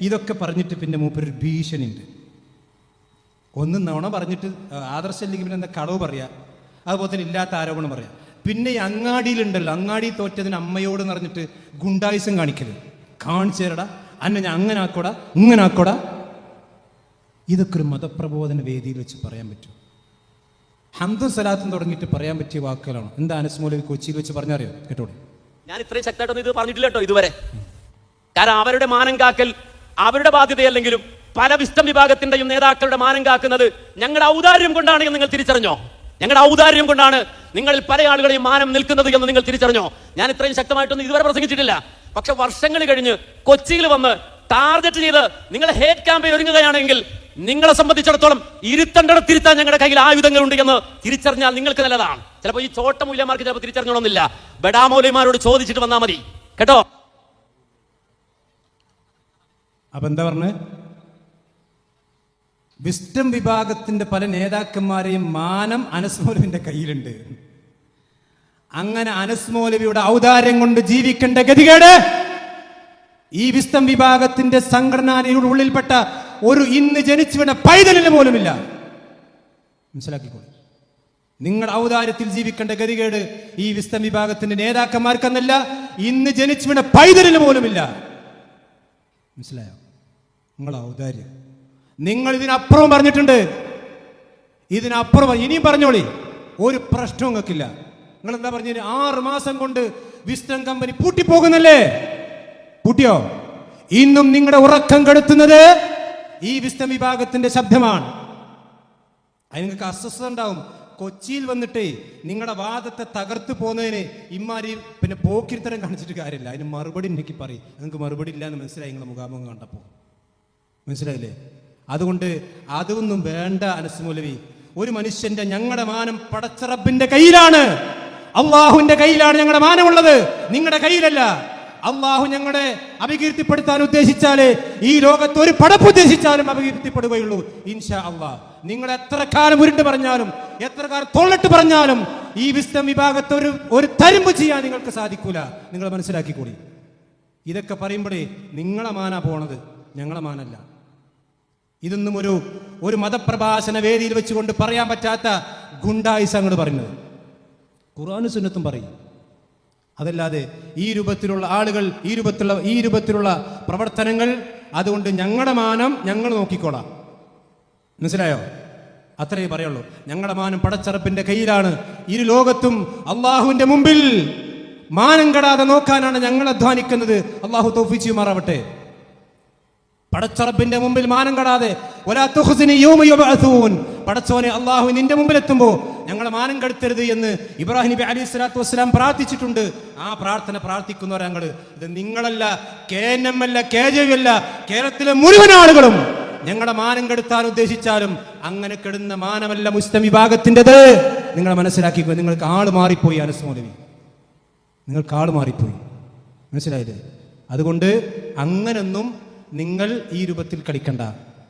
ഇതൊക്കെ പറഞ്ഞിട്ട് പിന്നെ മൂപ്പരൊരു ഭീഷണി ഉണ്ട് ഒന്ന് നുണ പറഞ്ഞിട്ട് ആദർശല്ലെങ്കിൽ പിന്നെ എന്താ കളവ് പറയാ? അതുപോലെ തന്നെ ഇല്ലാത്ത ആരോപണം പറയാം. പിന്നെ അങ്ങാടിയിലുണ്ടല്ലോ അങ്ങാടി തോറ്റതിന് അമ്മയോട് പറഞ്ഞിട്ട് ഗുണ്ടായുസം കാണിക്കൽ. കാണിച്ചു തരടാ. അന്നെ ഞാൻ അങ്ങനെ ആക്കോടാ ഇങ്ങനെ ആക്കോടാ. ഇതൊക്കെ ഒരു മതപ്രബോധന വേദിയിൽ വെച്ച് പറയാൻ പറ്റും. ഹംദും സലാത്തും തുടങ്ങിയിട്ട് പറയാൻ പറ്റിയ വാക്കുകളാണ്. എന്താ അനസ് മൗലവി കൊച്ചിയിൽ വെച്ച് പറഞ്ഞറിയോ? കേട്ടോളൂ ഞാൻ ഇത്രയും ശക്തമായിട്ടൊന്നും ഇത് പറഞ്ഞിട്ടില്ല കേട്ടോ ഇതുവരെ. കാരണം അവരുടെ മാനം കാക്കൽ അവരുടെ ബാധ്യതയല്ലെങ്കിലും പല വിസ്റ്റം വിഭാഗത്തിന്റെയും നേതാക്കളുടെ മാനം കാക്കുന്നത് ഞങ്ങളുടെ ഔദാര്യം കൊണ്ടാണ് എന്ന് നിങ്ങൾ തിരിച്ചറിഞ്ഞോ? ഞങ്ങളുടെ ഔദാര്യം കൊണ്ടാണ് നിങ്ങളിൽ പല ആളുകളെയും മാനം നിൽക്കുന്നത് എന്ന് നിങ്ങൾ തിരിച്ചറിഞ്ഞോ? ഞാൻ ഇത്രയും ശക്തമായിട്ടൊന്നും ഇതുവരെ പ്രസംഗിച്ചിട്ടില്ല. പക്ഷെ വർഷങ്ങൾ കഴിഞ്ഞ് കൊച്ചിയിൽ വന്ന് ടാർഗറ്റ് ചെയ്ത് നിങ്ങൾ ഹേറ്റ് ക്യാമ്പയിൻ ഒരുങ്ങുകയാണെങ്കിൽ നിങ്ങളെ സംബന്ധിച്ചിടത്തോളം ഇരുത്തണ്ടട തിരുത്താൻ ഞങ്ങളുടെ കയ്യിൽ ആയുധങ്ങളുണ്ട് എന്ന് തിരിച്ചറിഞ്ഞാൽ നിങ്ങൾക്ക് നല്ലതാണ്. ചിലപ്പോൾ ഈ ചോട്ട മൂല്യമാർക്ക് ചിലപ്പോൾ തിരിച്ചറിഞ്ഞണമെന്നില്ല ബഡാമൗലിമാരോട് ചോദിച്ചിട്ട് വന്നാൽ മതി. കേട്ടോ? അപ്പൊ എന്താ പറഞ്ഞത് വിസ്റ്റം വിഭാഗത്തിന്റെ പല നേതാക്കന്മാരെയും മാനം അനസ്മോലവിന്റെ കയ്യിലുണ്ട്. അങ്ങനെ അനസ്മോലവിയുടെ ഔദാര്യം കൊണ്ട് ജീവിക്കേണ്ട ഗതികേട് ഈ വിസ്തം വിഭാഗത്തിന്റെ സംഘടനയുടെ ഉള്ളിൽപ്പെട്ട ഒരു ഇന്ന് ജനിച്ചു വീണ പൈതലിന് പോലുമില്ല. മനസ്സിലാക്കിക്കോളൂ. നിങ്ങൾ ഔദാര്യത്തിൽ ജീവിക്കേണ്ട ഗതികേട് ഈ വിസ്തം വിഭാഗത്തിന്റെ നേതാക്കന്മാർക്കെന്നല്ല ഇന്ന് ജനിച്ചു വീണ പൈതലിന് പോലുമില്ല. മനസ്സിലായോ? നിങ്ങൾ ഔദാര്യം. നിങ്ങൾ ഇതിനപ്പുറം പറഞ്ഞിട്ടുണ്ട്. ഇതിനപ്പുറം ഇനിയും പറഞ്ഞോളി. ഒരു പ്രശ്നവും നിങ്ങൾക്കില്ല. നിങ്ങൾ എന്താ പറഞ്ഞു ആറ് മാസം കൊണ്ട് വിസ്റ്റം കമ്പനി പൂട്ടിപ്പോകുന്നല്ലേ? പൂട്ടിയോ? ഇന്നും നിങ്ങളുടെ ഉറക്കം കെടുത്തുന്നത് ഈ വിസ്റ്റം വിഭാഗത്തിന്റെ ശബ്ദമാണ്. അതിന് നിങ്ങൾക്ക് അസ്വസ്ഥത ഉണ്ടാവും. കൊച്ചിയിൽ വന്നിട്ട് നിങ്ങളുടെ വാദത്തെ തകർത്ത് പോകുന്നതിന് ഇമാരി പിന്നെ പോക്കിരിത്തരം കാണിച്ചിട്ട് കാര്യമില്ല. അതിന് മറുപടി എനിക്ക് പറയും. നിങ്ങൾക്ക് മറുപടി ഇല്ല എന്ന് മനസ്സിലായി നിങ്ങളുടെ മുഖാമുഖം കണ്ടപ്പോൾ. മനസ്സിലായില്ലേ? അതുകൊണ്ട് അതൊന്നും വേണ്ട അനസ്മൂലവി ഒരു മനുഷ്യന്റെ ഞങ്ങളുടെ മാനം പടച്ചറബിന്റെ കയ്യിലാണ്. അള്ളാഹുവിന്റെ കയ്യിലാണ് ഞങ്ങളുടെ മാനമുള്ളത്. നിങ്ങളുടെ കയ്യിലല്ല. അള്ളാഹു ഞങ്ങളെ അപകീർത്തിപ്പെടുത്താൻ ഉദ്ദേശിച്ചാലേ ഈ ലോകത്ത് ഒരു പടപ്പ് ഉദ്ദേശിച്ചാലും അപകീർത്തിപ്പെടുകയുള്ളൂ. ഇൻഷാ അള്ളാഹ്. നിങ്ങൾ എത്ര കാലം ഉരുണ്ട് പറഞ്ഞാലും എത്ര കാലം തൊള്ളിട്ട് പറഞ്ഞാലും ഈ വിസ്തം വിഭാഗത്തെ ഒരു ഒരു തരുമ്പ് ചെയ്യാൻ നിങ്ങൾക്ക് സാധിക്കൂല. നിങ്ങൾ മനസ്സിലാക്കിക്കൂടി ഇതൊക്കെ പറയുമ്പോഴേ നിങ്ങളെ മാനാ പോണത് ഞങ്ങളെ മാനല്ല. ഇതൊന്നും ഒരു ഒരു മതപ്രഭാഷണ വേദിയിൽ വെച്ചുകൊണ്ട് പറയാൻ പറ്റാത്ത ഗുണ്ടായിസ് അങ്ങോട്ട് പറയുന്നത്. ഖുർആാനും സുന്നത്തും പറയും. അതല്ലാതെ ഈ രൂപത്തിലുള്ള ആളുകൾ ഈ രൂപത്തിലുള്ള ഈ രൂപത്തിലുള്ള പ്രവർത്തനങ്ങൾ അതുകൊണ്ട് ഞങ്ങളുടെ മാനം ഞങ്ങൾ നോക്കിക്കോളാം. മനസ്സിലായോ? അത്രയേ പറയുള്ളൂ. ഞങ്ങളുടെ മാനം പടച്ചറപ്പിന്റെ കയ്യിലാണ്. ഇരു ലോകത്തും അള്ളാഹുവിന്റെ മുമ്പിൽ മാനം കെടാതെ നോക്കാനാണ് ഞങ്ങൾ അധ്വാനിക്കുന്നത്. അള്ളാഹു തോഫിച്ചുമാറാവട്ടെ പടച്ചറപ്പിന്റെ മുമ്പിൽ മാനം കടാതെ. പടച്ചോനെ അള്ളാഹു നിന്റെ മുമ്പിൽ എത്തുമ്പോൾ ഞങ്ങളെ മാനം കെടുത്തരുത് എന്ന് ഇബ്രാഹിം നബി അലൈഹി സ്വലാത്തു വസ്സലാം പ്രാർത്ഥിച്ചിട്ടുണ്ട്. ആ പ്രാർത്ഥന പ്രാർത്ഥിക്കുന്നവരാ ഞങ്ങൾ ഇത് നിങ്ങളല്ല കെ എൻ എം അല്ല കെ ജെ അല്ല കേരളത്തിലെ മുഴുവൻ ആളുകളും ഞങ്ങളുടെ മാനം കെടുത്താൻ ഉദ്ദേശിച്ചാലും അങ്ങനെ കെടുന്ന മാനമല്ല മുസ്ലിം വിഭാഗത്തിന്റെത്. നിങ്ങൾ മനസ്സിലാക്കിക്കോ നിങ്ങൾക്ക് ആൾ മാറിപ്പോയി അനസ് നിങ്ങൾക്ക് ആൾ മാറിപ്പോയി. മനസ്സിലായില്ലേ? അതുകൊണ്ട് അങ്ങനൊന്നും നിങ്ങൾ ഈ രൂപത്തിൽ കളിക്കണ്ട